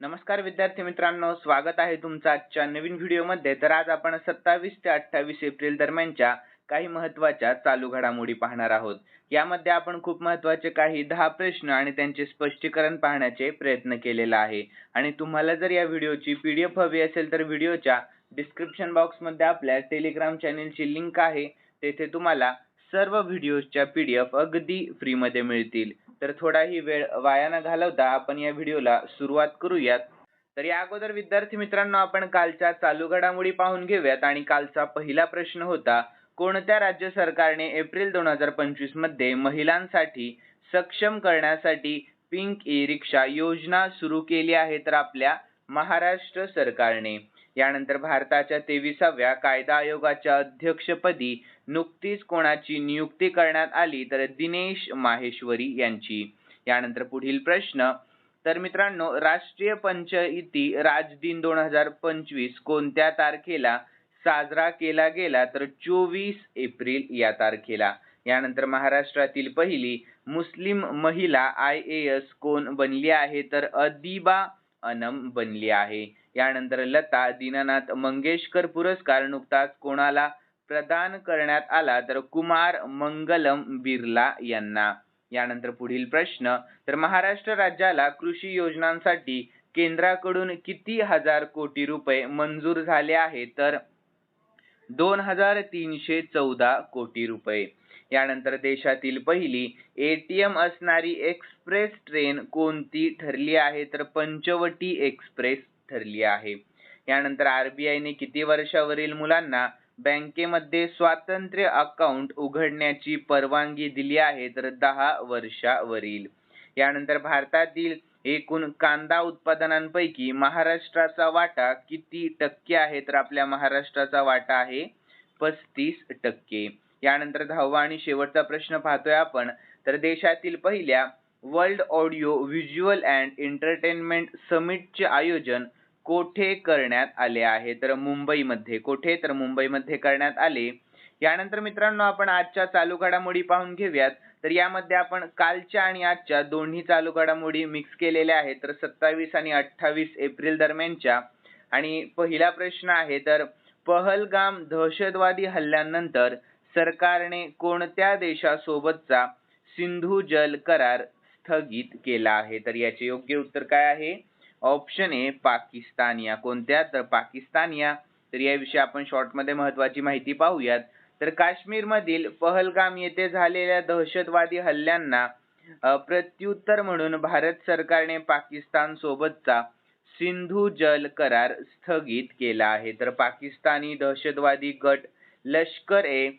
नमस्कार विद्यार्थी मित्रांनो स्वागत आहे तुमचं आजच्या नवीन व्हिडिओमध्ये. तर आज आपण सत्तावीस ते अठ्ठावीस एप्रिल दरम्यानच्या काही महत्त्वाच्या चालू घडामोडी पाहणार आहोत. यामध्ये आपण खूप महत्त्वाचे काही दहा प्रश्न आणि त्यांचे स्पष्टीकरण पाहण्याचे प्रयत्न केलेला आहे. आणि तुम्हाला जर या व्हिडिओची पी डी एफ हवी असेल तर व्हिडिओच्या डिस्क्रिप्शन बॉक्समध्ये आपल्या टेलिग्राम चॅनेलची लिंक आहे. तेथे तुम्हाला सर्व व्हिडिओच्या एफ अगदी फ्रीमध्ये मिळतील. तर थोडाही वेळ वाया न घालवता आपण या व्हिडिओला सुरुवात करूयात. तर या अगोदर विद्यार्थी मित्रांनो आपण कालच्या चालू घडामोडी पाहून घेऊयात आणि कालचा पहिला प्रश्न होता कोणत्या राज्य सरकारने एप्रिल दोन हजार पंचवीसमध्ये महिलांसाठी सक्षम करण्यासाठी पिंक ई रिक्षा योजना सुरू केली आहे तर आपल्या महाराष्ट्र सरकारने? यानंतर भारताच्या तेविसाव्या कायदा आयोगाच्या अध्यक्षपदी नुकतीच कोणाची नियुक्ती करण्यात आली तर दिनेश माहेश्वरी यांची. यानंतर पुढील प्रश्न तर मित्रांनो राष्ट्रीय पंचायती राज दिन दोन हजार पंचवीस कोणत्या तारखेला साजरा केला गेला? तर चोवीस एप्रिल या तारखेला. यानंतर महाराष्ट्रातील पहिली मुस्लिम महिला आय ए एस कोण बनली आहे? तर अदिबा अनम बनली आहे. यानंतर लता दीनानाथ मंगेशकर पुरस्कार नुकताच कोणाला प्रदान करण्यात आला. तर कुमार मंगलम बिर्ला यांना. यानंतर पुढील प्रश्न. तर महाराष्ट्र राज्याला कृषी योजनांसाठी केंद्राकडून किती हजार कोटी रुपये मंजूर झाले आहे तर दोन हजार तीनशे चौदा कोटी रुपये. यानंतर देशातील पहिली एटीएम असणारी एक्सप्रेस ट्रेन कोणती ठरली आहे? तर पंचवटी एक्सप्रेस ठरली आहे. यानंतर आरबीआयने किती वर्षावरील मुलांना बँकेमध्ये स्वातंत्र्य अकाउंट उघडण्याची परवानगी दिली आहे तर दहा वर्षावरील. यानंतर भारतातील एकूण कांदा उत्पादनांपैकी महाराष्ट्राचा वाटा किती टक्के आहे? तर आपल्या महाराष्ट्राचा वाटा आहे पस्तीस टक्के. यानंतर दहावा आणि शेवटचा प्रश्न पाहतोय आपण. तर देशातील पहिल्या world audio visual and entertainment समिटचे आयोजन कोठे करण्यात आले आहे? तर मुंबईमध्ये. कोठे? तर मुंबईमध्ये करण्यात आले. यानंतर मित्रांनो आपण आजच्या चालू घडामोडी पाहून घेऊयात. तर यामध्ये आपण कालच्या आणि आजच्या दोन्ही चालू घडामोडी मिक्स केलेल्या आहेत. तर सत्तावीस आणि अठ्ठावीस एप्रिल दरम्यानच्या. आणि पहिला प्रश्न आहे तर पहलगाम दहशतवादी हल्ल्यानंतर सरकारने कोणत्या देशासोबतचा सिंधू जल करार स्थगित केला आहे? तर याचे योग्य उत्तर काय आहे? ऑप्शन ए पाकिस्तानिया कोणत्या? तर पाकिस्तानिया तर याविषयी आपण शॉर्टमध्ये महत्त्वाची महत्वाची माहिती पाहूयात. तर काश्मीरमधील पहलगाम येथे झालेल्या दहशतवादी हल्ल्यांना प्रत्युत्तर म्हणून भारत सरकारने पाकिस्तान सोबतचा सिंधू जल करार स्थगित केला आहे. तर पाकिस्तानी दहशतवादी गट लष्कर ए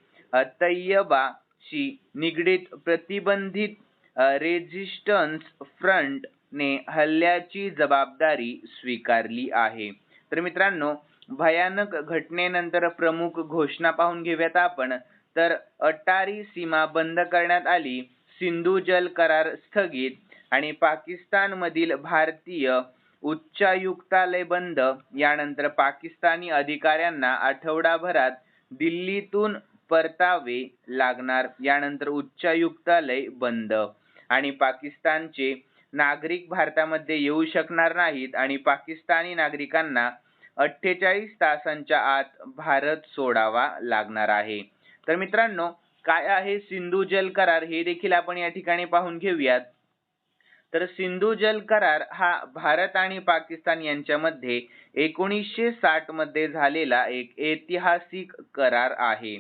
तय्यबाशी निगडीत प्रतिबंधित रेजिस्टन्स फ्रंट ने हल्ल्याची जबाबदारी स्वीकारली आहे. तर मित्रांनो भयानक घटनेनंतर प्रमुख घोषणा पाहून घेऊयात आपण. तर अटारी सीमा बंद करण्यात आली सिंधू जल करार स्थगित आणि पाकिस्तान मधील भारतीय उच्चायुक्तालय बंद. यानंतर पाकिस्तानी अधिकाऱ्यांना आठवडाभरात दिल्लीतून परतावे लागणार यानंतर उच्चायुक्तालय बंद आणि पाकिस्तानचे नागरिक भारतामध्ये येऊ शकणार नाहीत आणि पाकिस्तानी नागरिकांना अठ्ठेचाळीस तासांच्या आत भारत सोडावा लागणार आहे. तर मित्रांनो काय आहे सिंधू जल करार? हे देखील आपण या ठिकाणी पाहून घेऊयात. तर सिंधू जल करार हा भारत आणि पाकिस्तान यांच्यामध्ये एकोणीसशे साठमध्ये झालेला एक ऐतिहासिक करार आहे.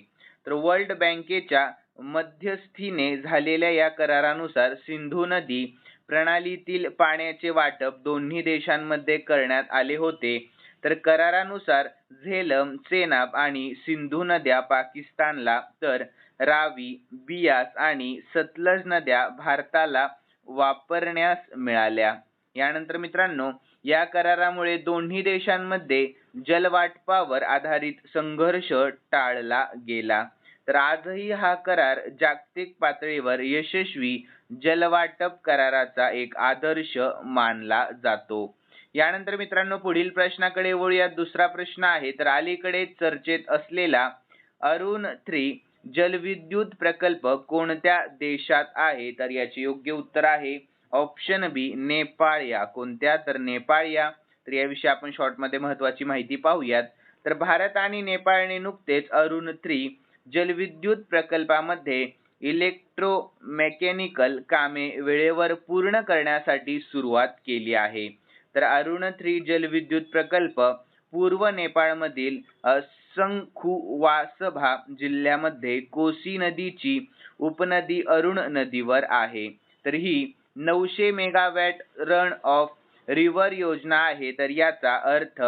तर वर्ल्ड बँकेच्या मध्यस्थीने झालेल्या या करारानुसार सिंधू नदी प्रणालीतील पाण्याचे वाटप दोन्ही देशांमध्ये करण्यात आले होते. तर करारानुसार झेलम चेनाब आणि सिंधू नद्या पाकिस्तानला तर रावी बियास आणि सतलज नद्या भारताला वापरण्यास मिळाल्या. यानंतर मित्रांनो या करारामुळे दोन्ही देशांमध्ये जलवाटपावर आधारित संघर्ष टाळला गेला. तर आजही हा करार जागतिक पातळीवर यशस्वी जलवाटप कराराचा एक आदर्श मानला जातो. यानंतर मित्रांनो पुढील प्रश्नाकडे वळूया दुसरा प्रश्न आहे तर अलीकडे चर्चेत असलेला अरुण थ्री जलविद्युत प्रकल्प कोणत्या देशात आहे? तर याचे योग्य उत्तर आहे ऑप्शन बी नेपाळ या. कोणत्या? तर नेपाळया तर याविषयी आपण शॉर्टमध्ये महत्वाची माहिती पाहूयात. तर भारत आणि नेपाळने नुकतेच अरुण थ्री जलविद्युत प्रकल्पामध्ये इलेक्ट्रोमेकॅनिकल कामे वेळेवर पूर्ण करण्यासाठी सुरुवात केली आहे. तर अरुण थ्री जलविद्युत प्रकल्प पूर्व नेपाळमधील संखुवासभा जिल्ह्यामध्ये कोसी नदीची उपनदी अरुण नदीवर आहे. तर ही नऊशे मेगावॅट रन ऑफ रिव्हर योजना आहे. तर याचा अर्थ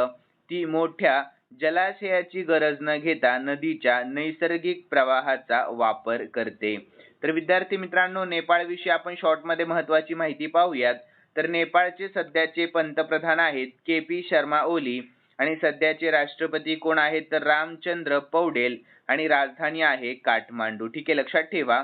ती मोठ्या जलाशयाची गरज न घेता नदीच्या नैसर्गिक प्रवाहाचा वापर करते. तर विद्यार्थी मित्रांनो नेपाळ विषयी आपण शॉर्टमध्ये महत्वाची माहिती पाहूयात. तर नेपाळचे सध्याचे पंतप्रधान आहेत के पी शर्मा ओली आणि सध्याचे राष्ट्रपती कोण आहेत तर रामचंद्र पौडेल आणि राजधानी आहे काठमांडू. ठीक आहे लक्षात ठेवा.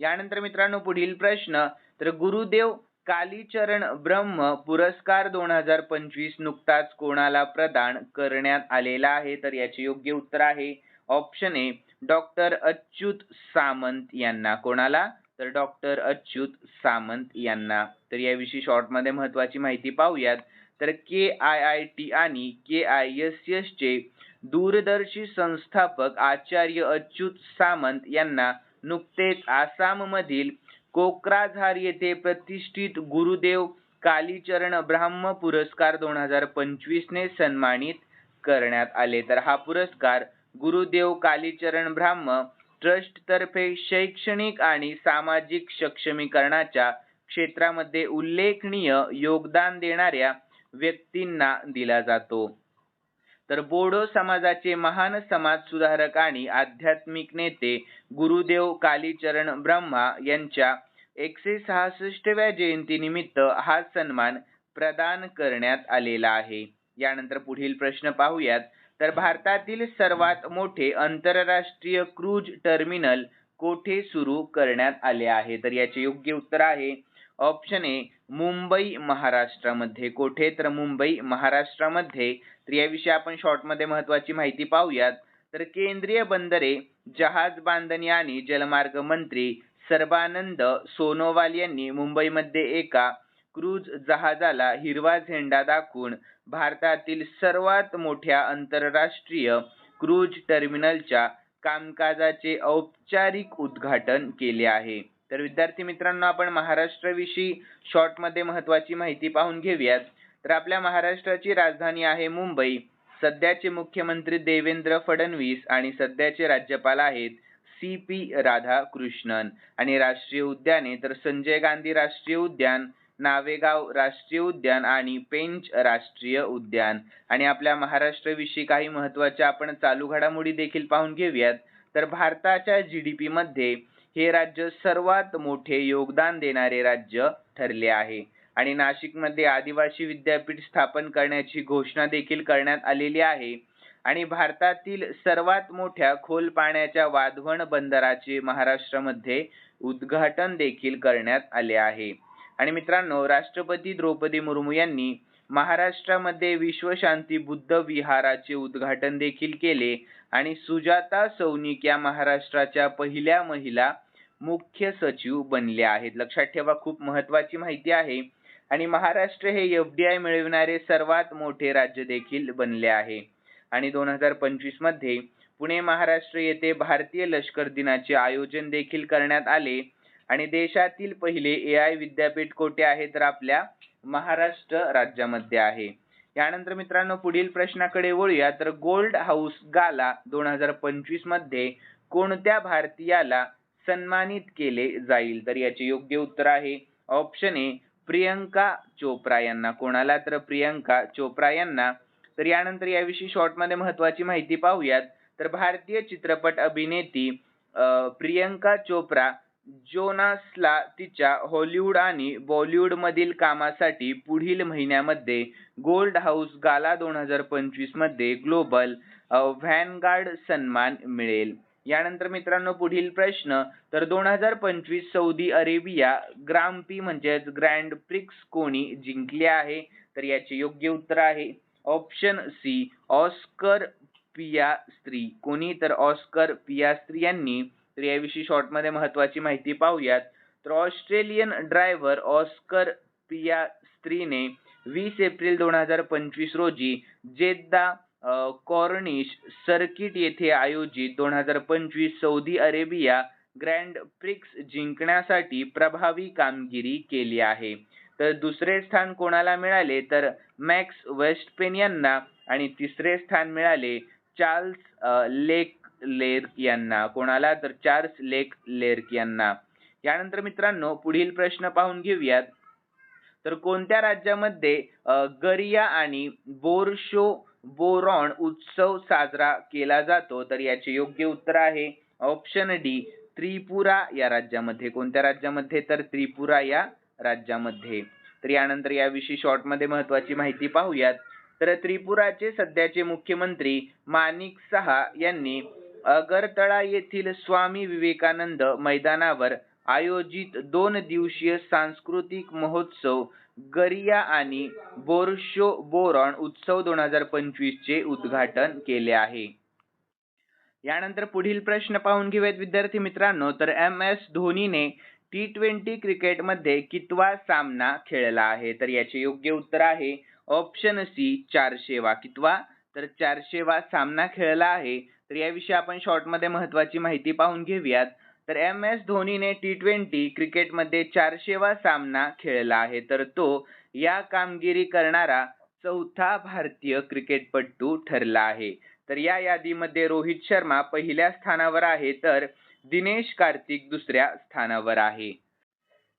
यानंतर मित्रांनो पुढील प्रश्न तर गुरुदेव कालीचरण ब्रह्म पुरस्कार दोन हजार पंचवीस नुकताच कोणाला प्रदान करण्यात आलेला आहे? तर याचे योग्य उत्तर आहे option A doctor Achyut Samant यांना. कोणाला? तर डॉक्टर अच्युत सामंत यांना. तर याविषयी शॉर्टमध्ये महत्वाची माहिती पाहूयात. तर के आय आय टी आणि के आय एस एस चे दूरदर्शी संस्थापक आचार्य अच्युत सामंत यांना नुकतेच आसाम मधील कोक्राझार येथे प्रतिष्ठित गुरुदेव कालीचरण ब्राह्म पुरस्कार दोन हजार पंचवीस ने सन्मानित करण्यात आले. तर हा पुरस्कार गुरुदेव कालीचरण ब्राह्म ट्रस्ट तर्फे शैक्षणिक आणि सामाजिक सक्षमीकरणाच्या क्षेत्रामध्ये उल्लेखनीय योगदान देणाऱ्या व्यक्तींना दिला जातो. तर बोडो समाजाचे महान समाज सुधारक आणि आध्यात्मिक नेते गुरुदेव कालीचरण ब्रह्मा यांच्या एकशे सहासष्टव्या जयंतीनिमित्त हा सन्मान प्रदान करण्यात आलेला आहे. यानंतर पुढील प्रश्न पाहूयात. तर भारतातील सर्वात मोठे आंतरराष्ट्रीय क्रूज टर्मिनल कोठे सुरू करण्यात आले आहे? तर याचे योग्य उत्तर आहे ऑप्शन ए मुंबई महाराष्ट्रामध्ये. कोठे? तर मुंबई महाराष्ट्रामध्ये. तर याविषयी आपण शॉर्टमध्ये महत्त्वाची महत्वाची माहिती पाहूयात. तर केंद्रीय बंदरे जहाज बांधणी आणि जलमार्ग मंत्री सर्बानंद सोनोवाल यांनी मुंबईमध्ये एका क्रूज जहाजाला हिरवा झेंडा दाखवून भारतातील सर्वात मोठ्या आंतरराष्ट्रीय क्रूज टर्मिनलच्या कामकाजाचे औपचारिक उद्घाटन केले आहे. तर विद्यार्थी मित्रांनो आपण महाराष्ट्राविषयी शॉर्टमध्ये महत्त्वाची महत्वाची माहिती पाहून घेऊयात. तर आपल्या महाराष्ट्राची राजधानी आहे मुंबई. सध्याचे मुख्यमंत्री देवेंद्र फडणवीस आणि सध्याचे राज्यपाल आहेत सी पी राधाकृष्णन. आणि राष्ट्रीय उद्याने तर संजय गांधी राष्ट्रीय उद्यान नावेगाव राष्ट्रीय उद्यान आणि पेंच राष्ट्रीय उद्यान. आणि आपल्या महाराष्ट्राविषयी काही महत्त्वाच्या आपण चालू घडामोडी देखील पाहून घेऊयात. तर भारताच्या जी डी मध्ये हे राज्य सर्वात मोठे योगदान देणारे राज्य ठरले आहे. आणि नाशिकमध्ये आदिवासी विद्यापीठ स्थापन करण्याची घोषणा देखील करण्यात आलेली आहे. आणि भारतातील सर्वात मोठ्या खोल पाण्याच्या वाधवण बंदराचे महाराष्ट्रामध्ये उद्घाटन देखील करण्यात आले आहे. आणि मित्रांनो राष्ट्रपती द्रौपदी मुर्मू यांनी महाराष्ट्रामध्ये विश्वशांती बुद्ध विहाराचे उद्घाटन देखील केले. आणि सुजाता सौनिक या महाराष्ट्राच्या पहिल्या महिला मुख्य सचिव बनले आहेत. लक्षात ठेवा खूप महत्वाची माहिती आहे. आणि महाराष्ट्र हे एफडीआय मिळविणारे सर्वात मोठे राज्य देखील बनले आहे. आणि दोन हजार पंचवीसमध्ये पुणे महाराष्ट्र येथे भारतीय लष्कर दिनाचे आयोजन देखील करण्यात आले. आणि देशातील पहिले ए आय विद्यापीठ कोठे आहे तर आपल्या महाराष्ट्र राज्यामध्ये आहे. यानंतर मित्रांनो पुढील प्रश्नाकडे वळूया. तर गोल्ड हाऊस गाला दोन हजार पंचवीसमध्ये कोणत्या भारतीयाला सन्मानित केले जाईल. तर याचे योग्य उत्तर आहे ऑप्शन ए प्रियंका चोप्रा यांना. कोणाला तर प्रियंका चोप्रा यांना. तर यानंतर याविषयी शॉर्टमध्ये महत्वाची माहिती पाहूयात. तर भारतीय चित्रपट अभिनेती प्रियंका चोप्रा जोनासला तिच्या हॉलिवूड आणि बॉलिवूड मधील कामासाठी पुढील महिन्यामध्ये गोल्ड हाऊस गाला दोन हजार पंचवीसमध्ये ग्लोबल व्हॅनगार्ड सन्मान मिळेल. यानंतर मित्रांनो पुढील प्रश्न. तर दोन हजार पंचवीस सौदी अरेबिया ग्रामपी म्हणजेच ग्रँड प्रिक्स कोणी जिंकले आहे? तर याचे योग्य उत्तर आहे ऑप्शन सी ऑस्कर पिया स्त्री. कोणी? तर ऑस्कर पियास्त्री यांनी. तर याविषयी शॉर्टमध्ये महत्वाची माहिती पाहूयात. तर ऑस्ट्रेलियन ड्रायव्हर ऑस्कर पिया स्त्रीने वीस एप्रिल दोन हजार पंचवीस रोजी जेद्दा कॉर्निश सर्किट येथे आयोजित दोन हजार पंचवीस सौदी अरेबिया ग्रँड प्रिक्स जिंकण्यासाठी प्रभावी कामगिरी केली आहे. तर दुसरे स्थान कोणाला मिळाले? तर मॅक्स वेस्टपेन यांना आणि तिसरे स्थान मिळाले चार्ल्स लेक लेर्क यांना. कोणाला? तर चार्ल्स लेक लेर्क यांना. यानंतर मित्रांनो पुढील प्रश्न पाहून घेऊयात. तर कोणत्या राज्यामध्ये गरिया आणि बोरशो बोरॉन उत्सव साजरा केला जातो. तर याचे योग्य उत्तर आहे ऑप्शन डी त्रिपुरा या राज्यामध्ये. कोणत्या राज्यामध्ये? तर त्रिपुरा या राज्यामध्ये. तर यानंतर याविषयी शॉर्टमध्ये महत्त्वाची महत्वाची माहिती पाहूयात. तर त्रिपुराचे सध्याचे मुख्यमंत्री माणिक सहा यांनी अगरतळा येथील स्वामी विवेकानंद मैदानावर आयोजित दोन दिवसीय सांस्कृतिक महोत्सव गरिया आणि बोरशो बोरॉन उत्सव दोन हजार पंचवीस चे उद्घाटन केले आहे. यानंतर पुढील प्रश्न पाहून घेऊयात विद्यार्थी मित्रांनो. तर एम एस धोनीने टी ट्वेंटी क्रिकेटमध्ये कितवा सामना खेळला आहे? तर याचे योग्य उत्तर आहे ऑप्शन सी चारशेवा. कितवा? तर चारशेवा सामना खेळला आहे. तर याविषयी आपण शॉर्टमध्ये महत्वाची माहिती पाहून घेऊयात. तर एम एस धोनीने टी ट्वेंटी क्रिकेटमध्ये चारशेवा सामना खेळला आहे. तर तो या कामगिरी करणारा चौथा भारतीय क्रिकेटपटू ठरला आहे. तर या यादीमध्ये रोहित शर्मा पहिल्या स्थानावर आहे तर दिनेश कार्तिक दुसऱ्या स्थानावर आहे.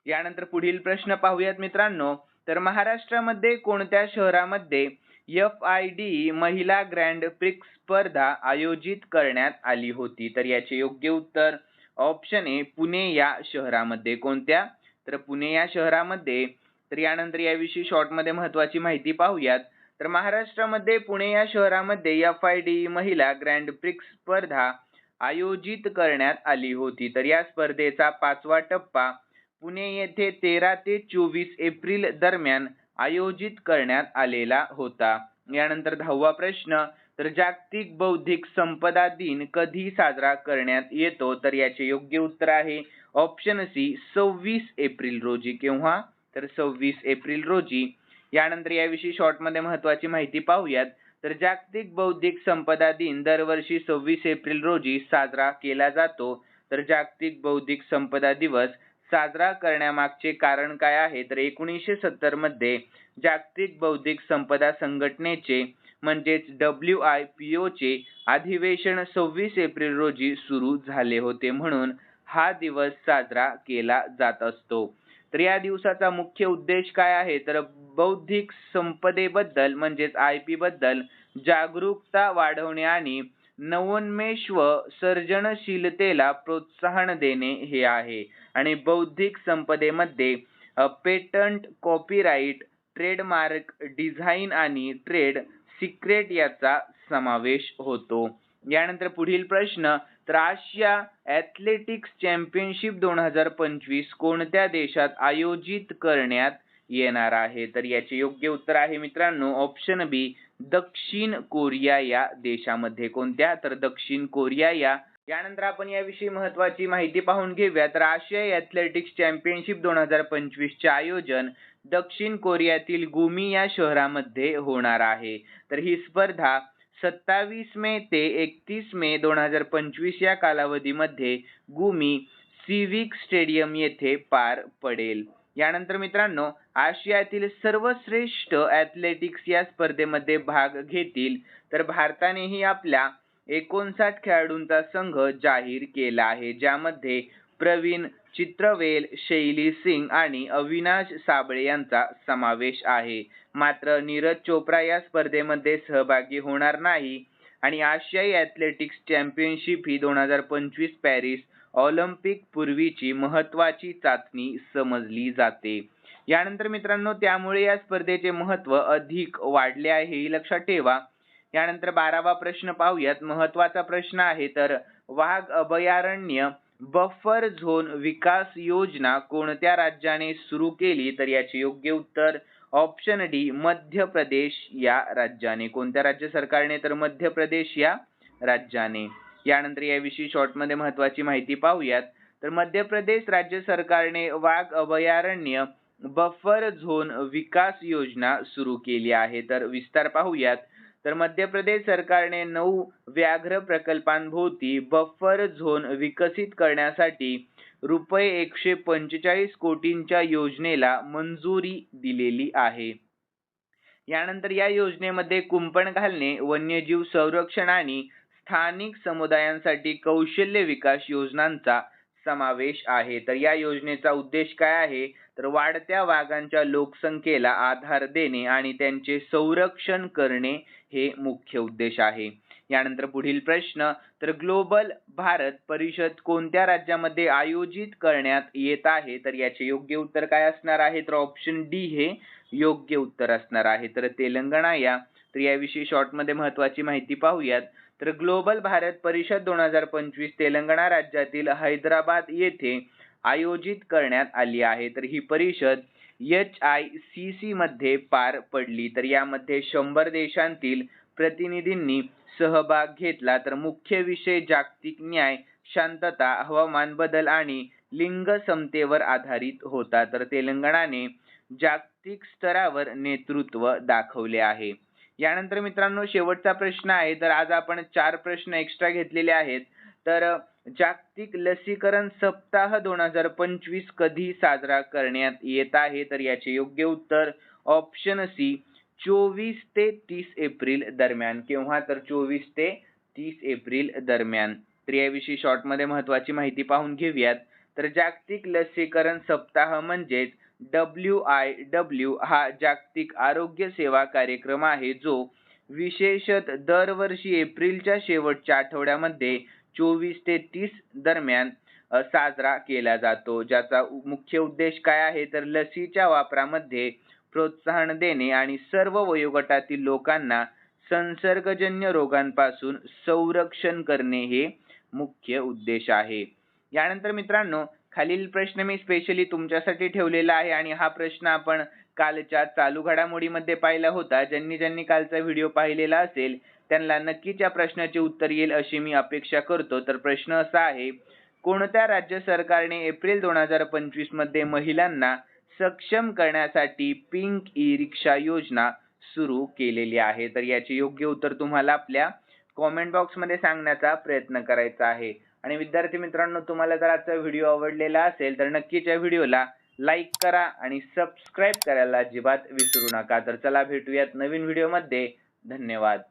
यानंतर पुढील प्रश्न पाहूयात मित्रांनो. तर महाराष्ट्रामध्ये कोणत्या शहरामध्ये एफ आय डी महिला ग्रँड प्रिक्स स्पर्धा आयोजित करण्यात आली होती? तर याचे योग्य उत्तर ऑप्शन ए पुणे या शहरामध्ये. कोणत्या? तर पुणे या शहरामध्ये तर यानंतर याविषयी शॉर्टमध्ये महत्त्वाची महत्वाची माहिती पाहूयात. तर महाराष्ट्रामध्ये पुणे या शहरामध्ये एफ आय डी महिला ग्रँड प्रिक्स स्पर्धा आयोजित करण्यात आली होती. तर या स्पर्धेचा पाचवा टप्पा पुणे येथे तेरा ते चोवीस एप्रिल दरम्यान आयोजित करण्यात आलेला होता. यानंतर दहावा प्रश्न तर जागतिक बौद्धिक संपदा दिन कधी साजरा करण्यात येतो? तर याचे योग्य उत्तर आहे ऑप्शन सी सव्वीस एप्रिल रोजी. केव्हा? तर सव्वीस एप्रिल रोजी. यानंतर याविषयी शॉर्टमध्ये महत्वाची माहिती पाहूयात. तर जागतिक बौद्धिक संपदा दिन दरवर्षी सव्वीस एप्रिल रोजी साजरा केला जातो. तर जागतिक बौद्धिक संपदा दिवस साजरा करण्यामागचे कारण काय आहे? तर एकोणीसशे सत्तरमध्ये जागतिक बौद्धिक संपदा संघटनेचे म्हणजेच डब्ल्यू आय पी ओ चे अधिवेशन सव्वीस एप्रिल रोजी सुरू झाले होते म्हणून हा दिवस साजरा केला जात असतो. तर या दिवसाचा मुख्य उद्देश काय आहे? तर बौद्धिक संपदेबद्दल म्हणजेच आय पी बद्दल जागरूकता वाढवणे आणि नवोन्मेष व सर्जनशीलतेला प्रोत्साहन देणे हे आहे. आणि बौद्धिक संपदेमध्ये पेटंट कॉपीराइट ट्रेडमार्क डिझाईन आणि ट्रेड सिक्रेट याचा समावेश होतो. यानंतर पुढील प्रश्न तर आशिया ॲथलेटिक्स चॅम्पियनशिप दोन हजार पंचवीस कोणत्या देशात आयोजित करण्यात येणार आहे? तर याचे योग्य उत्तर आहे मित्रांनो ऑप्शन बी दक्षिण कोरिया या देशामध्ये. कोणत्या? तर दक्षिण कोरिया या. यानंतर आपण याविषयी महत्वाची माहिती पाहून घेऊया. तर आशियाई ॲथलेटिक्स चॅम्पियनशिप दोन हजार पंचवीस चे आयोजन दक्षिण कोरियातील गुमी या शहरामध्ये होणार आहे. तर ही स्पर्धा सत्तावीस मे ते एकतीस मे दोन हजार पंचवीस या कालावधीमध्ये गुमी सिविक स्टेडियम येथे पार पडेल. यानंतर मित्रांनो आशियातील सर्वश्रेष्ठ ॲथलेटिक्स या स्पर्धेमध्ये भाग घेतील. तर भारतानेही आपल्या एकोणसाठ खेळाडूंचा संघ जाहीर केला आहे ज्यामध्ये प्रवीण चित्रवेल शैली सिंग आणि अविनाश साबळे यांचा समावेश आहे. मात्र नीरज चोप्रा या स्पर्धेमध्ये सहभागी होणार नाही आणि आशियाई ॲथलेटिक्स चॅम्पियनशिप ही दोन हजार पंचवीस पॅरिस ऑलिम्पिक पूर्वीची महत्वाची चाचणी समजली जाते. यानंतर मित्रांनो त्यामुळे या स्पर्धेचे महत्त्व अधिक वाढले आहे. हे लक्षात ठेवा. यानंतर बारावा प्रश्न पाहूयात. महत्त्वाचा प्रश्न आहे तर वाघ अभयारण्य बफर झोन विकास योजना कोणत्या राज्याने सुरू केली? तर याचे योग्य उत्तर ऑप्शन डी मध्य प्रदेश या राज्याने. कोणत्या राज्य सरकारने? तर मध्य प्रदेश या राज्याने. यानंतर याविषयी शॉर्टमध्ये महत्वाची माहिती पाहूयात. तर मध्य प्रदेश राज्य सरकारने वाघ अभयारण्य बफर झोन विकास योजना सुरू केली आहे. तर विस्तार पाहूयात. तर मध्य प्रदेश सरकारने नऊ व्याघ्र प्रकल्पांभोवती बफर झोन विकसित करण्यासाठी रुपये एकशे पंचेचाळीस कोटींच्या योजनेला मंजुरी दिलेली आहे. यानंतर या योजनेमध्ये कुंपण घालणे वन्यजीव संरक्षण आणि स्थानिक समुदायांसाठी कौशल्य विकास योजनांचा समावेश आहे. तर या योजनेचा उद्देश काय आहे? तर वाढत्या वाघांच्या लोकसंख्येला आधार देणे आणि त्यांचे संरक्षण करणे हे मुख्य उद्देश आहे. यानंतर पुढील प्रश्न तर ग्लोबल भारत परिषद कोणत्या राज्यामध्ये आयोजित करण्यात येत आहे? तर याचे योग्य उत्तर काय असणार आहे? तर ऑप्शन डी हे योग्य उत्तर असणार आहे. तर तेलंगणा या. तर याविषयी शॉर्टमध्ये महत्त्वाची महत्वाची माहिती पाहूयात. तर ग्लोबल भारत परिषद दोन हजार पंचवीस तेलंगणा राज्यातील हैदराबाद येथे आयोजित करण्यात आली आहे. तर ही परिषद एच आय सी सी मध्ये पार पडली. तर यामध्ये शंभर देशांतील प्रतिनिधींनी सहभाग घेतला. तर मुख्य विषय जागतिक न्याय शांतता हवामान बदल आणि लिंग समतेवर आधारित होता. तर तेलंगणाने जागतिक स्तरावर नेतृत्व दाखवले आहे. यानंतर मित्रांनो शेवटचा प्रश्न आहे. तर आज आपण चार प्रश्न एक्स्ट्रा घेतलेले आहेत. तर जागतिक लसीकरण सप्ताह दोन हजार पंचवीस कधी साजरा करण्यात येत आहे? तर याचे योग्य उत्तर ऑप्शन सी चोवीस ते तीस एप्रिल दरम्यान. केव्हा? तर चोवीस ते तीस एप्रिल दरम्यान. तर याविषयी शॉर्टमध्ये महत्त्वाची महत्वाची माहिती पाहून घेऊयात. तर जागतिक लसीकरण सप्ताह म्हणजेच डब्ल्यू आय डब्ल्यू हा जागतिक आरोग्य सेवा कार्यक्रम आहे जो विशेषत दरवर्षी एप्रिलच्या शेवटच्या आठवड्यामध्ये चोवीस ते तीस दरम्यान साजरा केला जातो. ज्याचा मुख्य उद्देश काय आहे? तर लसीच्या वापरामध्ये प्रोत्साहन देणे आणि सर्व वयोगटातील लोकांना संसर्गजन्य रोगांपासून संरक्षण करणे हे मुख्य उद्देश आहे. यानंतर मित्रांनो खालील प्रश्न मी स्पेशली तुमच्यासाठी ठेवलेला आहे आणि हा प्रश्न आपण कालच्या चालू घडामोडीमध्ये पाहिला होता. ज्यांनी ज्यांनी कालचा व्हिडिओ पाहिलेला असेल त्यांना नक्कीच या प्रश्नाचे उत्तर येईल अशी मी अपेक्षा करतो. तर प्रश्न असा आहे कोणत्या राज्य सरकारने एप्रिल दोन हजार पंचवीसमध्ये महिलांना सक्षम करण्यासाठी पिंक ई रिक्षा योजना सुरू केलेली आहे? तर याचे योग्य उत्तर तुम्हाला आपल्या कॉमेंट बॉक्समध्ये सांगण्याचा प्रयत्न करायचा आहे. आणि विद्यार्थी मित्रांनो तुम्हाला जर आजचा व्हिडिओ आवडलेला असेल तर नक्कीच या व्हिडिओला लाईक करा आणि सबस्क्राईब करायला अजिबात विसरू नका. तर चला भेटूयात नवीन व्हिडिओमध्ये. धन्यवाद.